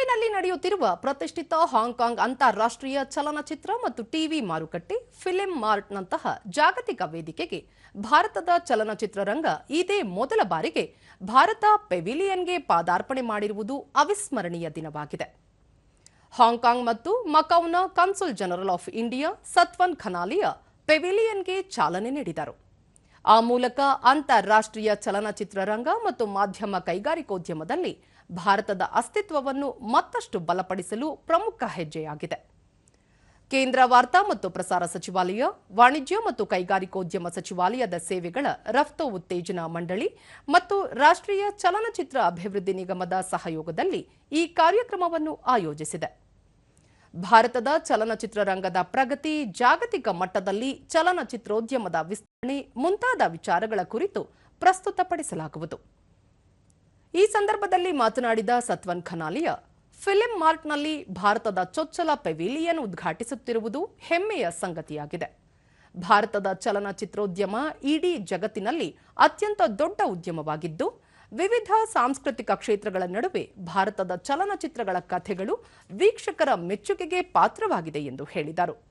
ಮುಂಬೈನಲ್ಲಿ ನಡೆಯುತ್ತಿರುವ ಪ್ರತಿಷ್ಠಿತ ಹಾಂಗ್ಕಾಂಗ್ ಅಂತಾರಾಷ್ಟ್ರೀಯ ಚಲನಚಿತ್ರ ಮತ್ತು ಟಿವಿ ಮಾರುಕಟ್ಟೆ ಫಿಲಿಂ ಮಾರ್ಟ್ನಂತಹ ಜಾಗತಿಕ ವೇದಿಕೆಗೆ ಭಾರತದ ಚಲನಚಿತ್ರರಂಗ ಇದೇ ಮೊದಲ ಬಾರಿಗೆ ಭಾರತ ಪೆವಿಲಿಯನ್ಗೆ ಪಾದಾರ್ಪಣೆ ಮಾಡಿರುವುದು ಅವಿಸ್ಮರಣೀಯ ದಿನವಾಗಿದೆ. ಹಾಂಗ್ಕಾಂಗ್ ಮತ್ತು ಮಕೌನ consul general of India Satwant Khanalia ಪೆವಿಲಿಯನ್ಗೆ ಚಾಲನೆ ನೀಡಿದರು. ಆ ಮೂಲಕ ಅಂತಾರಾಷ್ಟ್ರೀಯ ಚಲನಚಿತ್ರರಂಗ ಮತ್ತು ಮಾಧ್ಯಮ ಕೈಗಾರಿಕೋದ್ಯಮದಲ್ಲಿ ಭಾರತದ ಅಸ್ತಿತ್ವವನ್ನು ಮತ್ತಷ್ಟು ಬಲಪಡಿಸಲು ಪ್ರಮುಖ ಹೆಜ್ಜೆಯಾಗಿದೆ. ಕೇಂದ್ರ ವಾರ್ತಾ ಮತ್ತು ಪ್ರಸಾರ ಸಚಿವಾಲಯ, ವಾಣಿಜ್ಯ ಮತ್ತು ಕೈಗಾರಿಕೋದ್ಯಮ ಸಚಿವಾಲಯದ ಸೇವೆಗಳ ರಫ್ತು ಉತ್ತೇಜನ ಮಂಡಳಿ ಮತ್ತು ರಾಷ್ಟ್ರೀಯ ಚಲನಚಿತ್ರ ಅಭಿವೃದ್ಧಿ ನಿಗಮದ ಸಹಯೋಗದಲ್ಲಿ ಈ ಕಾರ್ಯಕ್ರಮವನ್ನು ಆಯೋಜಿಸಿದೆ. ಭಾರತದ ಚಲನಚಿತ್ರರಂಗದ ಪ್ರಗತಿ ಜಾಗತಿಕ ಮಟ್ಟದಲ್ಲಿ ಚಲನಚಿತ್ರೋದ್ಯಮದ ವಿಸ್ತರಣೆ ಮುಂತಾದ ವಿಚಾರಗಳ ಕುರಿತು ಪ್ರಸ್ತುತಪಡಿಸಲಾಗುವುದು. ಈ ಸಂದರ್ಭದಲ್ಲಿ ಮಾತನಾಡಿದ ಸತ್ವನ್ ಖನಾಲಿಯ, ಫಿಲಿಂ ಮಾರ್ಟ್ನಲ್ಲಿ ಭಾರತದ ಚೊಚ್ಚಲ ಪೆವಿಲಿಯನ್ ಉದ್ಘಾಟಿಸುತ್ತಿರುವುದು ಹೆಮ್ಮೆಯ ಸಂಗತಿಯಾಗಿದೆ. ಭಾರತದ ಚಲನಚಿತ್ರೋದ್ಯಮ ಇಡೀ ಜಗತ್ತಿನಲ್ಲಿ ಅತ್ಯಂತ ದೊಡ್ಡ ಉದ್ಯಮವಾಗಿದ್ದು ವಿವಿಧ ಸಾಂಸ್ಕೃತಿಕ ಕ್ಷೇತ್ರಗಳ ನಡುವೆ ಭಾರತದ ಚಲನಚಿತ್ರಗಳ ಕಥೆಗಳು ವೀಕ್ಷಕರ ಮೆಚ್ಚುಗೆಗೆ ಪಾತ್ರವಾಗಿದೆ ಎಂದು ಹೇಳಿದರು.